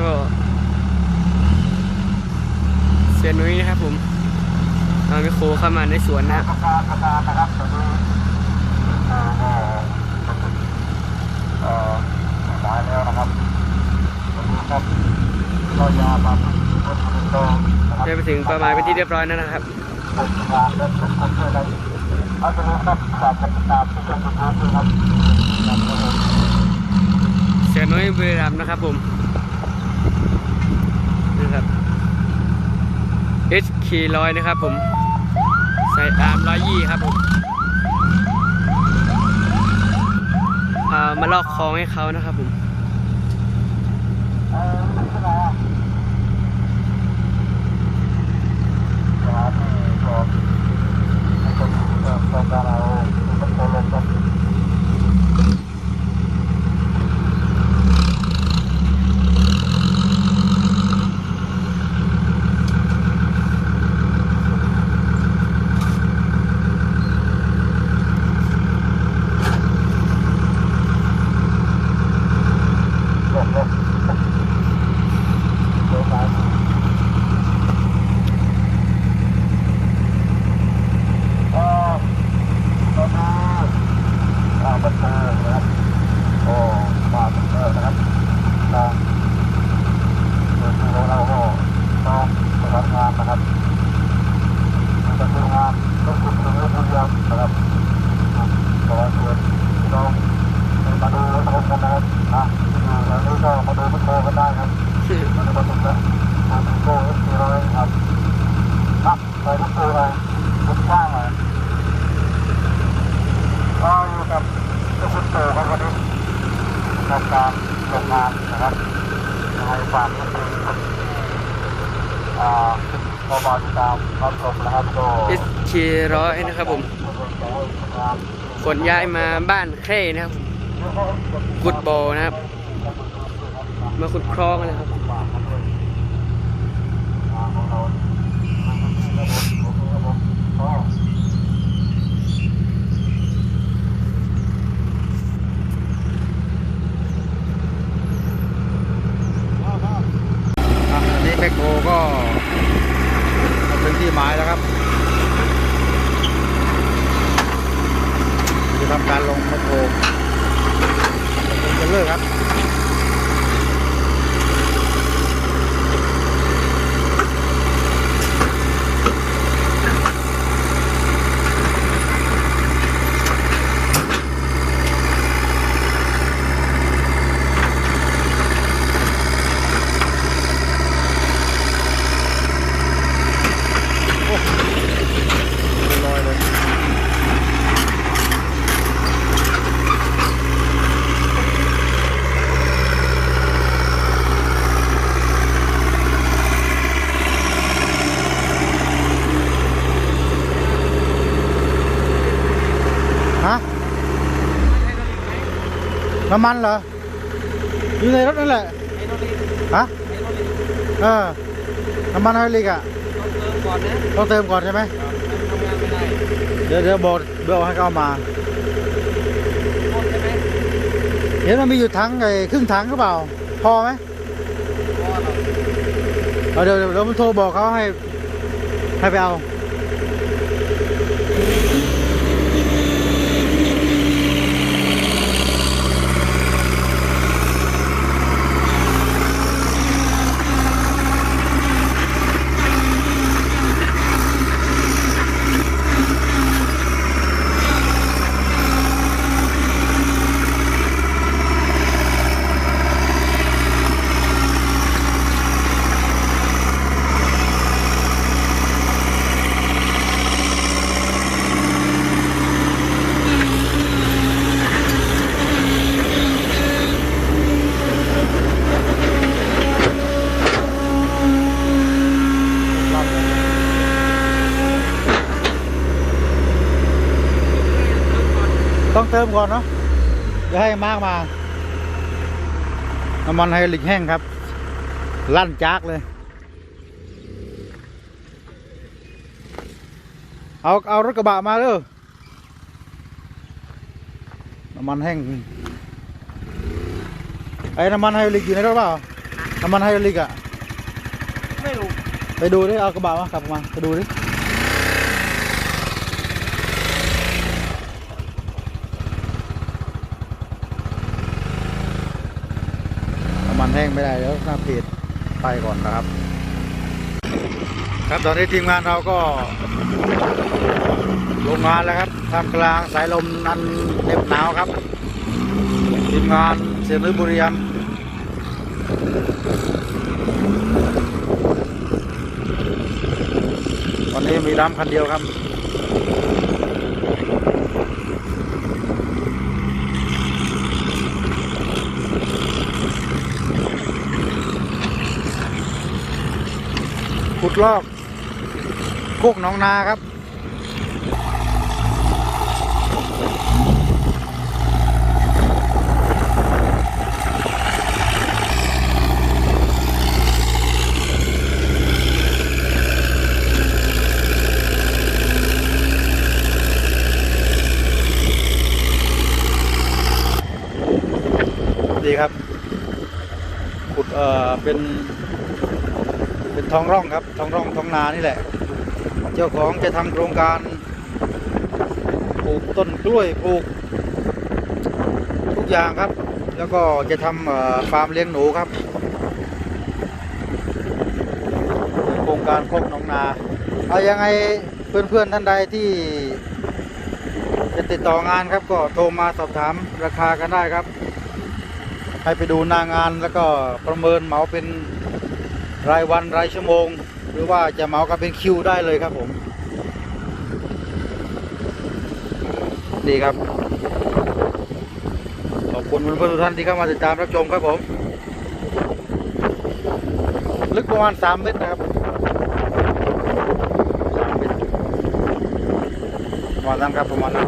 ก็เสียนุ้ยนะครับผมเอาไมโครเข้ามาในสวนนะครับประการประการนะครับตอนนี้เอ่อก็เอ่อตายแล้วนะครับตอนนี้ครับก็ยาบำรุงรถบรรทุกนะได้ไปถึงประมาณเป็นที่เรียบร้อยแล้วนะครับเป็นนและคนช่วยกันเอาตรงนี้ครับฝากกันติดตามที่ช่องยูทูบด้วยเสียนุ้ยบุรีรัมนะครับผม นี่ครับ HK ร้อยนะครับผมใส่อาร์มร้อยยี่ครับผมเอามาลอกคลองให้เขานะครับผมเออไม่เป็นไรอะครับนี่ก็ให้คนเอ่อต้องการเอาเป็นตัวลงครับ เดี๋ยวนะเดี๋ยวนะเอ่อตอนนี้ทางบันเทิงนะครับโอ้มาบันเทิงนะครับทางเดินทางของเราก็ต้องประสานงานนะครับประสานงานต้องคุมตรงนี้ทุกอย่างนะครับขอเชิญพี่น้องมาดูรถชมกั นนะครับนะอยู่แล้วนี่ก็มาดูรถโชว์กันได้ครับมันจะมาตรงนั้นมาถึงโก้เอสซีร้อยครับครับไปรถโชว์เลยรถข้างเลยก็อยู่กับเจ้าคุณโตครับวันนี้ทำการลงงานนะครับยังไงฝากนิดนึงครับอ่าพอบาติดตามรับชมนะครับก็ HK ร้อยนะครับผมขนย้ายมาบ้านแคร่นะครับ ขุดโบอนะครับ มาขุดคลองนะครับ อะอันนี้แมคโครก็มาถึงที่หมายแล้วครับจะทำการลงแมคโครลงเทรลเลอร์ครับ เรียบร้อยเลยฮะ น้ำมันเหรอ อยู่ในรถนั่นแหละฮะเออ น้ำมันไฮดรอลิกอะต้องเติมก่อนใช่ไหมเดี๋ยวเดี๋ยวบอกเดี๋ยวให้เขาเอามา เห็นมันมีอยู่ถังไอ้ครึ่งถังหรือเปล่า พอไหมเอาเดี๋ยวเดี๋ยวเดี๋ยวมันโทรบอกเขาให้ ให้ไปเอา เติมก่อนเนาะอย่าให้มากมา น้ำมันไฮดรอลิกแห้งครับ ลั่นจากเลย เอาเอารถกระบะมาเด้อน้ำมันแห้ง ไอ้น้ำมันไฮดรอลิกอยู่ในรถเปล่า น้ำมันไฮดรอลิกอะไม่รู้ ไปดูดิ เอากระบะมาขับมา ไปดูดิ มันแห้งไม่ได้แล้วหน้าเพจไปก่อนนะครับ ครับตอนนี้ทีมงานเราก็ ลงงานแล้วครับท่ามกลางสายลมนันเน็บหนาวครับ ทีมงานเสียงลือบุรีรัมย์วันนี้มีดำคันเดียวครับ ขุดลอกโคกหนองนาครับ ดีครับ ขุดเอ่อเป็น เป็นท้องร่องครับท้องร่องท้องนานี่แหละ เจ้าของจะทำโครงการปลูกต้นกล้วยปลูก ทุกอย่างครับ แล้วก็จะทำฟาร์มเลี้ยงหนูครับโครงการโคกหนองนาเอายังไงเพื่อนๆท่านใดที่จะติดต่องานครับก็โทรมาสอบถามราคากันได้ครับ ให้ไปดูหน้างานแล้วก็ประเมินเหมาเป็น รายวันรายชั่วโมง หรือว่าจะเหมากันเป็นคิวได้เลยครับผม ดีครับ ขอบคุณเพื่อนๆทุกท่านที่เข้ามาติดตามรับชมครับผม ลึกประมาณ 3 เมตรนะครับ3เมตรประมาณนั้นครับประมาณนั้น